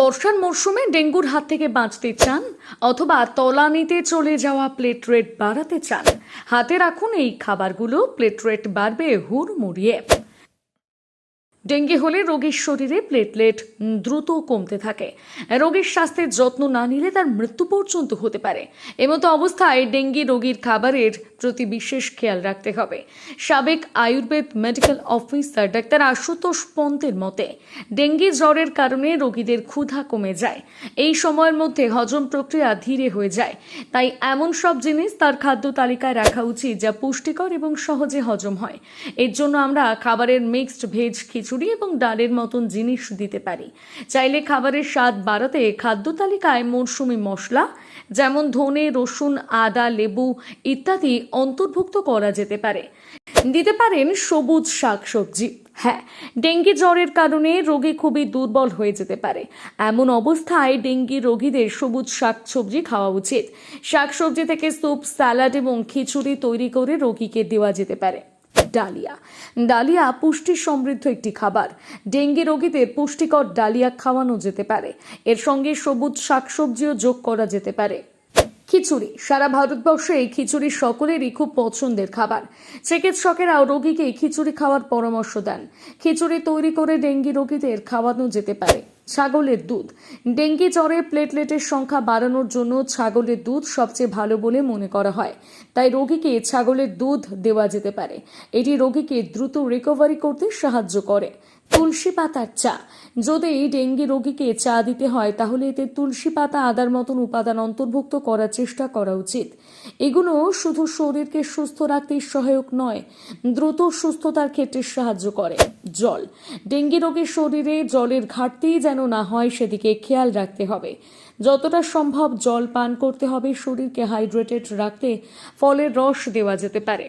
বর্ষার মরশুমে ডেঙ্গুর হাত থেকে বাঁচতে চান অথবা তলানিতে চলে যাওয়া প্লেট রেট বাড়াতে চান। হাতে রাখুন এই খাবারগুলো প্লেট রেট বাড়বে হুড়মুড়িয়ে। ডেঙ্গি হলে রোগীর শরীরে প্লেটলেট দ্রুত কমতে থাকে। রোগীর স্বাস্থ্যের যত্ন না নিলে তার মৃত্যু পর্যন্ত হতে পারে। এমতো অবস্থায় ডেঙ্গি রোগীর খাবারের প্রতি বিশেষ খেয়াল রাখতে হবে। সাবেক Ayurveda medical officer doctor Ashutosh পন্তের মতে, ডেঙ্গি জ্বরের কারণে রোগীদের ক্ষুধা কমে যায়। এই সময়ের মধ্যে হজম প্রক্রিয়া ধীরে হয়ে যায়। তাই এমন সব জিনিস তার খাদ্য তালিকায় রাখা উচিত যা পুষ্টিকর এবং সহজে হজম হয়। এর জন্য আমরা খাবারের মিক্সড ভেজ খিচুড়ি এবং ডালের মতন জিনিস দিতে পারি। চাইলে খাবারের স্বাদ বাড়াতে খাদ্য তালিকায় মরশুমি মশলা, যেমন ধনে, রসুন, আদা, লেবু ইত্যাদি অন্তর্ভুক্ত করা যেতে পারে। দিতে পারেন সবুজ শাকসবজি। হ্যাঁ ডেঙ্গি জ্বরের কারণে রোগী খুবই দুর্বল হয়ে যেতে পারে। এমন অবস্থায় ডেঙ্গি রোগীদের সবুজ শাকসবজি খাওয়া উচিত। শাকসবজি থেকে স্যুপ, স্যালাড এবং খিচুড়ি তৈরি করে রোগীকে দেওয়া যেতে পারে। ডালিয়া। ডালিয়া পুষ্টি সমৃদ্ধ একটি খাবার। ডেঙ্গি রোগীদের পুষ্টিকর ডালিয়া খাওয়ানো যেতে পারে। এর সঙ্গে সবুজ শাকসবজিও যোগ করা যেতে পারে। খিচুড়ি। সারা ভারতবর্ষে এই খিচুড়ি সকলেরই খুব পছন্দের খাবার। চিকিৎসকেরাও রোগীকে খিচুড়ি খাওয়ার পরামর্শ দেন। খিচুড়ি তৈরি করে ডেঙ্গি রোগীদের খাওয়ানো যেতে পারে। ছাগলের দুধ। ডেঙ্গি জ্বরে প্লেটলেটের সংখ্যা বাড়ানোর জন্য ছাগলের দুধ সবচেয়ে ভালো বলে মনে করা হয়। তাই রোগীকে ছাগলের দুধ দেওয়া যেতে পারে। এটি রোগীকে দ্রুত রিকভারি করতে সাহায্য করে। তুলসী পাতার চা। যদি ডেঙ্গি রোগীকে চা দিতে হয়, তাহলে এতে তুলসী পাতা আদার মতন উপাদান অন্তর্ভুক্ত করার চেষ্টা করা উচিত। এগুলো শুধু শরীরকে সুস্থ রাখতে সহায়ক নয়, দ্রুত সুস্থতার ক্ষেত্রে সাহায্য করে। জল। ডেঙ্গি রোগীর শরীরে জলের ঘাটতি যেন না হয় সেদিকে খেয়াল রাখতে হবে। যতটা সম্ভব জল পান করতে হবে, শরীরকে হাইড্রেটেড রাখতে ফলের রস দেওয়া যেতে পারে।